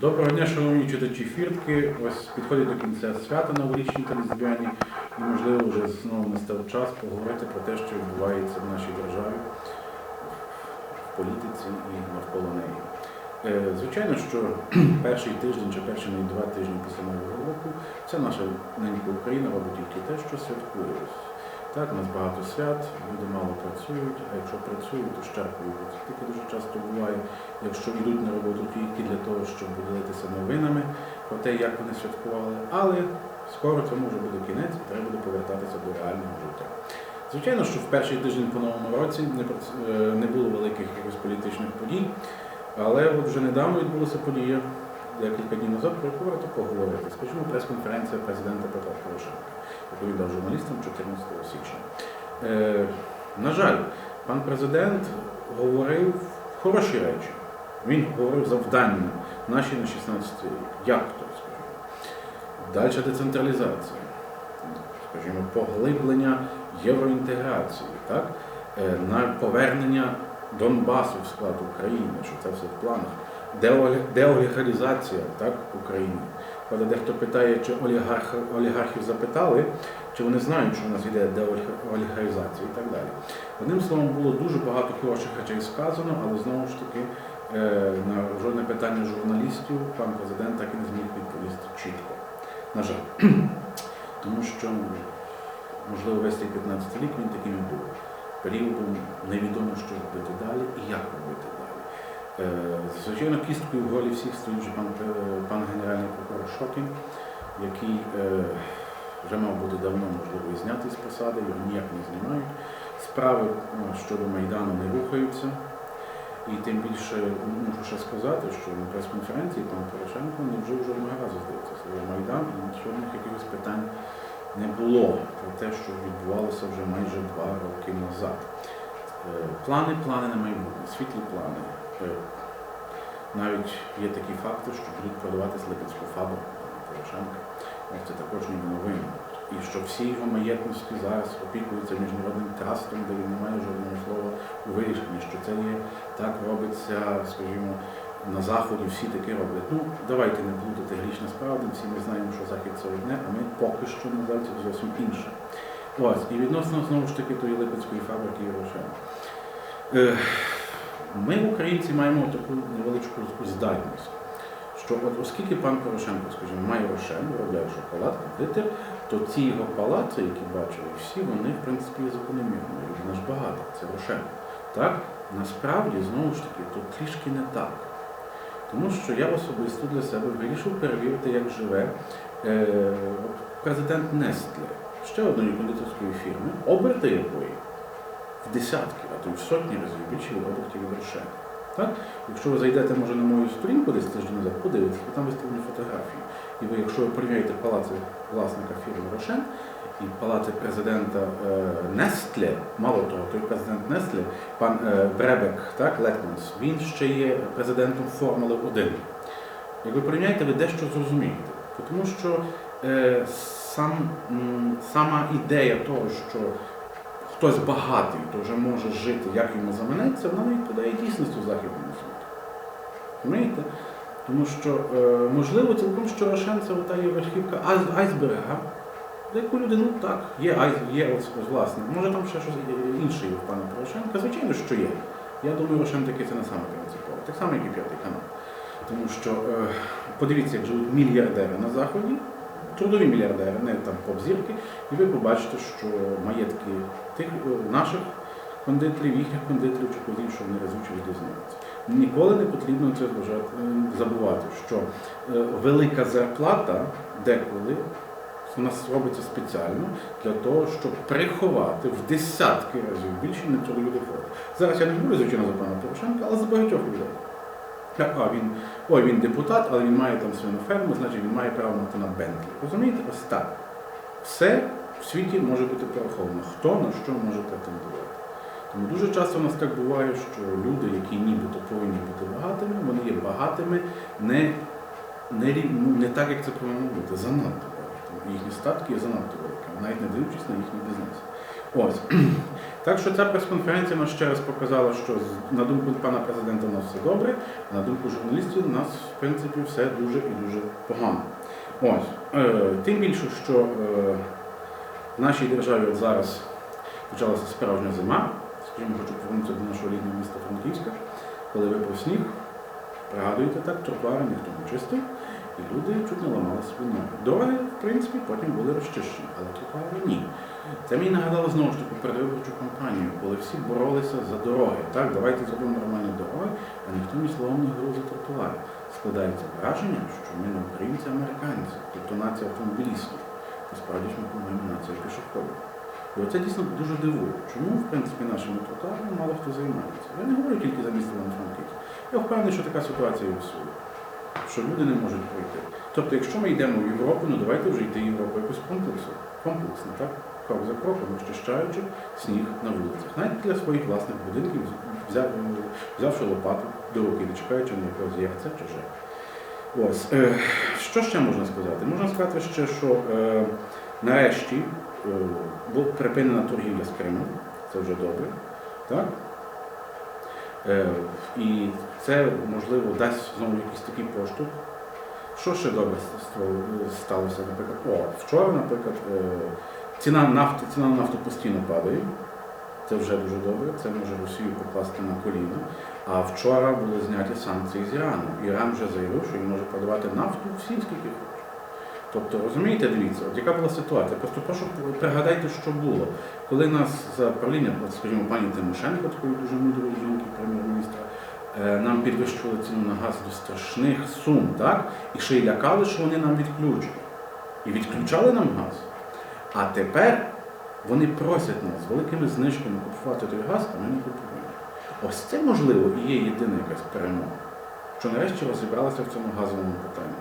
Доброго дня, шановні читачі фіртки. Ось підходить до кінця свята новорічні та різдвяні, і можливо вже знову настав час поговорити про те, що відбувається в нашій державі, в політиці і навколо неї. Е, Звичайно, що перший тиждень чи перші два тижні після Нового року це наша ненька Україна робить тільки те, що святкує. Так, у нас багато свят, люди мало працюють, а якщо працюють, то щерпують. Таке дуже часто буває, якщо йдуть на роботу тільки для того, щоб поділитися новинами про те, як вони святкували. Але скоро цьому вже буде кінець і треба буде повертатися до реального життя. Звичайно, що в перший тиждень по новому році не, е, було великих якихось політичних подій, але от вже недавно відбулася подія, декілька днів назад, про яку варто поговорити. Скажімо, прес-конференція президента Петра Порошенка, яку він дав журналістам 14 січня. Е, на жаль, пан президент говорив хороші речі. Він говорив завдання наші на 16 рік. Як то, скажімо? Дальша децентралізація, скажімо, поглиблення євроінтеграції, так? Е, на повернення Донбасу в склад України, що це все в планах. Деолі- Деолігарізація так, України. Правда, дехто питає, чи олігарх, олігархів запитали, чи вони знають, що у нас йде деолігаризація і так далі. Одним словом, було дуже багато хороших речей сказано, але знову ж таки е, на жодне питання журналістів пан президент так і не зміг відповісти чітко. На жаль. Тому що, можливо, весь цей 15 рік він таким був. Періодом невідомо, що робити далі і як робити Звичайно, кісткою в голі всіх стоїть вже пан, е, пан генеральний прокурор Шокін, який е, вже мав бути давно, можливо, і знятий з посади, його ніяк не знімають. Справи ну, щодо Майдану не рухаються. І тим більше можу ще сказати, що на прес-конференції пан Порошенко не вжив жодного разу, здається, слово Майдан і жодних якихось питань не було про те, що відбувалося вже майже два роки назад. Е, Плани, плани на майбутнє, світлі плани. Е, Навіть є такі факти, що будуть продаватись Липецьку фабрику Порошенка. Це також ніби новина. І що всі його маєтності зараз опікуються міжнародним трастом, де він не має жодного слова у вирішенні, що це є так робиться, скажімо, на заході всі таке роблять. Ну, давайте не плутати грішне з правдою, всі ми знаємо, що захід це одне, а ми поки що на жаль, це зовсім інше. Ось, і відносно знову ж таки тої Липецької фабрики Єврошенка. Ми, українці, маємо таку невеличку здатність, що от оскільки пан Порошенко, скажімо, має рошен, виробляє шоколад, кондитер, то ці його палаци, які бачили всі, вони, в принципі, є закономірними. Людина ж багата, це рошен. Так? Насправді, знову ж таки, тут трішки не так. Тому що я особисто для себе вирішив перевірити, як живе е, президент Нестле, ще одної кондитерської фірми, оберти якої в десятки, а то й в сотні разів більше від від Рошена. Так? Якщо ви зайдете, може, на мою сторінку десь тиждень назад, подивитесь, бо там виставлені фотографії. І ви, якщо ви порівняєте палаци власника фірми Рошен і палаци президента е, Нестле, мало того, той президент Нестле, пан е, Бребек, так, Летманс, він ще є президентом Формули 1. Як ви порівняєте, ви дещо зрозумієте. Тому що е, сам, м, сама ідея того, що хтось багатий, то вже може жити, як йому заманеться, вона не відповідає дійсності в західному світі. Розумієте? Тому що, е, можливо, цілком що Рошен це ота є верхівка айс- айсберга, за яку людину так, є, айс, є ось, ось, власне. Може там ще щось інше є в пана Порошенка, звичайно, що є. Я думаю, Рошен таки це не саме принципово. Так само, як і п'ятий канал. Тому що е, подивіться, як живуть мільярдери на Заході, трудові мільярдери, не там поп-зірки, і ви побачите, що маєтки тих е, наших кондитерів, їхніх кондитерів чи козів, що вони разюче відрізняються. Ніколи не потрібно це е, забувати, що е, велика зарплата деколи у нас робиться спеціально для того, щоб приховати в десятки разів більше нетрудові доходи. Зараз я не говорю, звичайно, за пана Порошенка, але за багатьох людей. А, він, ой, він депутат, але він має там свою ферму, значить він має право мати на Бентлі. Розумієте? Ось так. Все в світі може бути пораховано. Хто на що може претендувати. Тому дуже часто у нас так буває, що люди, які нібито повинні бути багатими, вони є багатими не, не, ну, не так, як це повинно бути, занадто багатими. Їхні статки є занадто великими, навіть не дивлячись на їхній бізнес. Ось. Так що ця прес-конференція нас ще раз показала, що на думку пана президента у нас все добре, а на думку журналістів у нас, в принципі, все дуже і дуже погано. Ось. Е, тим більше, що е, в нашій державі от зараз почалася справжня зима. Скажімо, хочу повернутися до нашого рідного міста Франківська, коли випав сніг, пригадуєте так, тротуари ніхто не чистив, і люди чуть не ламали собі ноги. Дороги, в принципі, потім були розчищені, але тротуари ні. Це мені нагадало знову ж таки передвиборчу кампанію, коли всі боролися за дороги. Так, давайте зробимо нормальні дороги, а ніхто ні словом не говорив за тротуари. Складається враження, що ми не українці, американці, тобто нація автомобілістів. Насправді ж ми, по-моєму, нація пішоходів. І оце дійсно дуже дивує. Чому, в принципі, нашими тротуарами мало хто займається? Я не говорю тільки за місто Івано-Франківськ. Я впевнений, що така ситуація і всюди. Що люди не можуть пройти. Тобто, якщо ми йдемо в Європу, ну давайте вже йти в Європу якось комплексу, комплексно, так? Крок за кроком, розчищаючи сніг на вулицях. Навіть для своїх власних будинків, взяв, взявши лопату до руки, не чекаючи на якогось єрця чи же. Ось. Е, що ще можна сказати? Можна сказати ще, що е, нарешті е, була припинена торгівля з Кримом. Це вже добре. Так? Е, і це, можливо, дасть знову якийсь такий поштовх. Що ще добре сталося, наприклад? О, вчора, наприклад, е, ціна нафти, ціна на нафту постійно падає. Це вже дуже добре, це може Росію покласти на коліна. А вчора були зняті санкції з Ірану. Іран вже заявив, що він може продавати нафту всім, скільки хоче. Тобто, розумієте, дивіться, от яка була ситуація? Просто прошу пригадайте, що було. Коли нас за правління, скажімо, пані Тимошенко, такої дуже мудрої жінки, прем'єр-міністра, е, нам підвищували ціну на газ до страшних сум, так? І ще й лякали, що вони нам відключать. І відключали нам газ. А тепер вони просять нас з великими знижками купувати той газ, а ми не купуємо. Ось це, можливо, і є єдина якась перемога, що нарешті розібралися в цьому газовому питанні.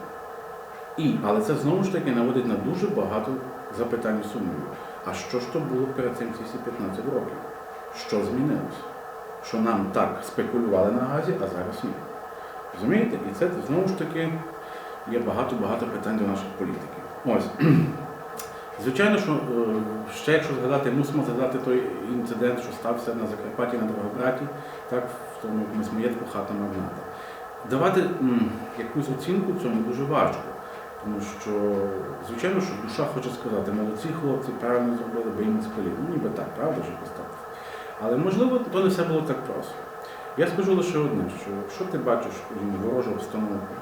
І, але це знову ж таки наводить на дуже багато запитань сумнівів. А що ж то було перед цим ці всі 15 років? Що змінилося? Що нам так спекулювали на газі, а зараз ні. Розумієте? І це знову ж таки є багато-багато питань до наших політиків. Ось. Звичайно, що е, ще якщо згадати, мусимо згадати той інцидент, що стався на Закарпатті на Дрогобраті, так, в тому якомусь маєтку хата магната. Давати якусь оцінку цьому дуже важко. Тому що, звичайно, що душа хоче сказати, молодці хлопці, правильно зробили, бо їм з колін. Ну, ніби так, правда якось так. Але можливо, то не все було так просто. Я скажу лише одне, що якщо ти бачиш ворожу обстановку,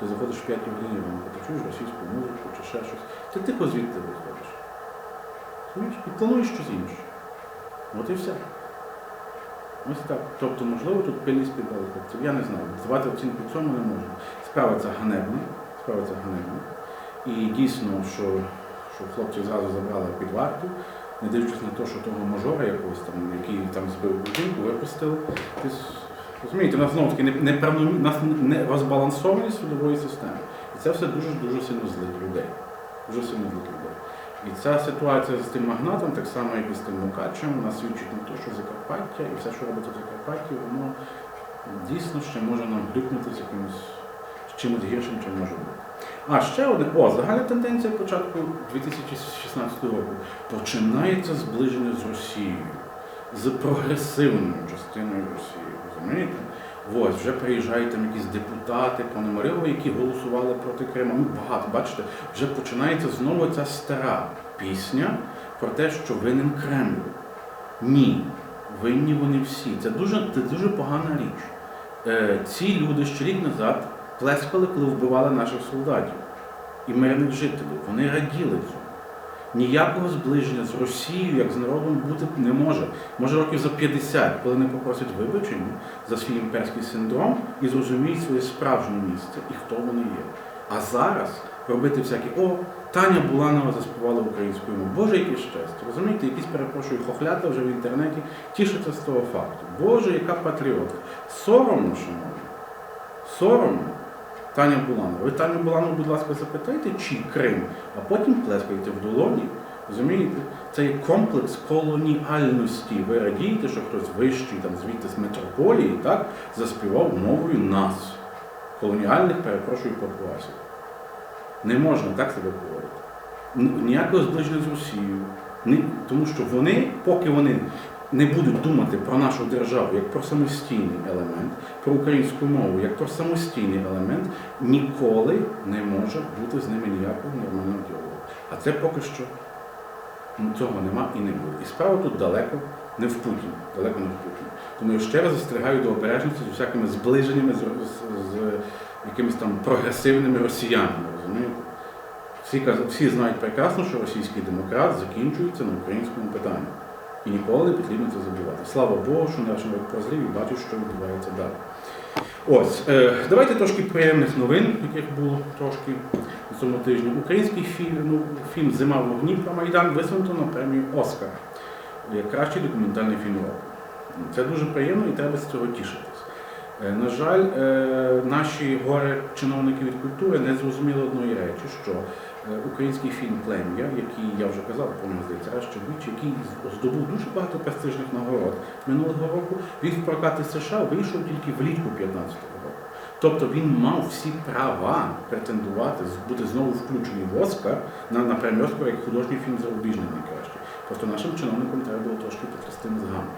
ти заходиш в 5 годині, ти чуєш російську музику чи ще щось, ти тихо звідти виходиш. І плануєш щось інше. От і все. Ось так. Тобто, можливо, тут пильність піддали хлопців. Я не знаю. Давати оцінку цьому не можна. Справа ця ганебна. Справа ця ганебна. І дійсно, що, що хлопців зразу забрали під варту, не дивлячись на те, що того мажора якогось там, який там збив будинку, випустили. Розумієте, у нас знову таки не, нас не розбалансованість судової системи. І це все дуже-дуже сильно злить людей. Дуже сильно злить людей. І ця ситуація з тим магнатом, так само як і з тим Мукачем, вона свідчить на те, що Закарпаття і все, що робиться в Закарпатті, воно дійсно ще може нам глюкнути з якимось з чимось гіршим, чим може бути. А ще одне, о, загальна тенденція початку 2016 року. Починається зближення з Росією, з прогресивною частиною Росії. Розумієте? Ось, вже приїжджають там якісь депутати, Пономарьова, які голосували проти Криму. Ну, багато, бачите, вже починається знову ця стара пісня про те, що винен Кремль. Ні, винні вони всі. Це дуже, це дуже погана річ. Е, ці люди ще рік назад плескали, коли вбивали наших солдатів і мирних жителів. Вони раділи цьому. Ніякого зближення з Росією, як з народом, бути не може. Може років за 50, коли не попросять вибачення за свій імперський синдром і зрозуміють своє справжнє місце і хто вони є. А зараз робити всякі, о, Таня Буланова заспівала українською мовою. Боже, яке щастя. Розумієте, якісь перепрошую хохлята вже в інтернеті тішаться з того факту. Боже, яка патріотка. Соромно, шановні. Соромно. Таня Буланова. Ви Таню Буланову, будь ласка, запитайте, чи Крим, а потім плескайте в долоні. Розумієте? Це є комплекс колоніальності. Ви радієте, що хтось вищий, там звідти з метрополії, так, заспівав мовою нас, колоніальних, перепрошую, папуасів. Не можна так себе поводити. Ніякого зближення з Росією, тому що вони, поки вони не будуть думати про нашу державу як про самостійний елемент, про українську мову як про самостійний елемент, ніколи не може бути з ними ніякого нормального діалогу. А це поки що ну, цього нема і не буде. І справа тут далеко не в Путіні. Далеко не в Путіні. Тому я ще раз застерігаю до обережності з всякими зближеннями з, з, з якимись там прогресивними росіянами. Розумієте? Всі, всі знають прекрасно, що російський демократ закінчується на українському питанні. І ніколи не потрібно це забувати. Слава Богу, що наш народ прозрів і бачить, що відбувається далі. Ось, е, давайте трошки приємних новин, яких було трошки на цьому тижні. Український фільм, ну, фільм Зима вогні про Майдан висунуто на премію Оскар як кращий документальний фільм року. Це дуже приємно і треба з цього тішитись. Е, На жаль, е, наші горе чиновники від культури не зрозуміли одної речі, що український фільм Плем'я, який я вже казав, по-моєму, здається, раз чи який здобув дуже багато престижних нагород минулого року, він в прокати США вийшов тільки влітку 15-го року. Тобто він мав всі права претендувати, бути знову включений в Оскар на, на премію як художній фільм зарубіжний найкращий. Просто нашим чиновникам треба було трошки потрясти мозгами.